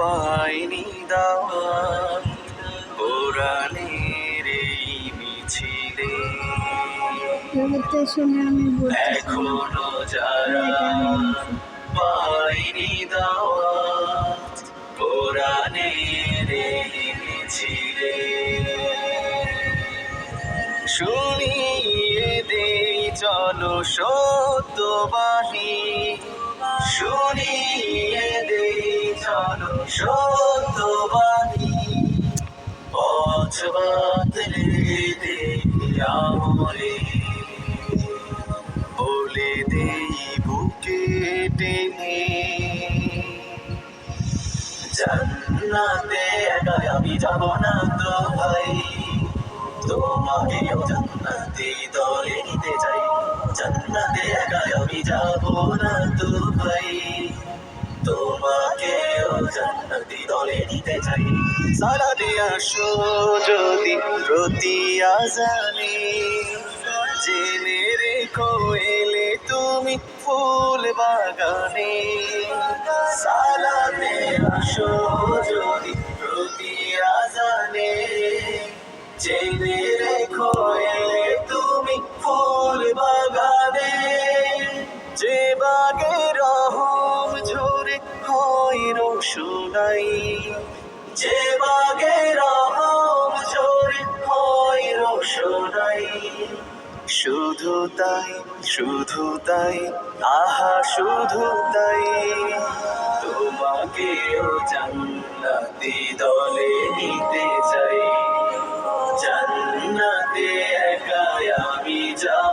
পাইনি দাওয়াত, কোরআনের এই মিছিলে এখনও যারা। পাইনি দাওয়াত, কোরআনের এই মিছিলে শুনিয়ে দেই, চলো সত্যবাণী শুনিয়ে চলো সত্যবাণী পথ বাতলে দেই আমরে বলে দেই বুকে টেনে। জান্নাতে একা আমি যাব না তো ভাই। তোমাকেও জান্নাতে দলে নিতে চাই। জান্নাতে একা আমি যাব না তো ভাই। তোমাকেও জান্নাতি দলে নিতে যদি প্রতি আজানে জেনে রেখো এলে তুমি ফুল বাগানে। সালাতে আসো যদি প্রতি আজানে জেনে রেখো এলে তুমি ফুল বাগানে। যে বাগে রোশনাই যে বাগে রহম ঝরে হয় রোশনাই শুধু তাই শুধু তাই, আহা, শুধু তাই। তোমাকেও জান্নাতি দলে নিতে চাই। জান্নাতে একাই আমি যাব।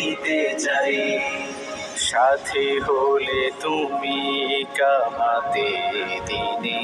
দলে নিতে চাই। সাথে হলে তুমি কামাতে দিনে।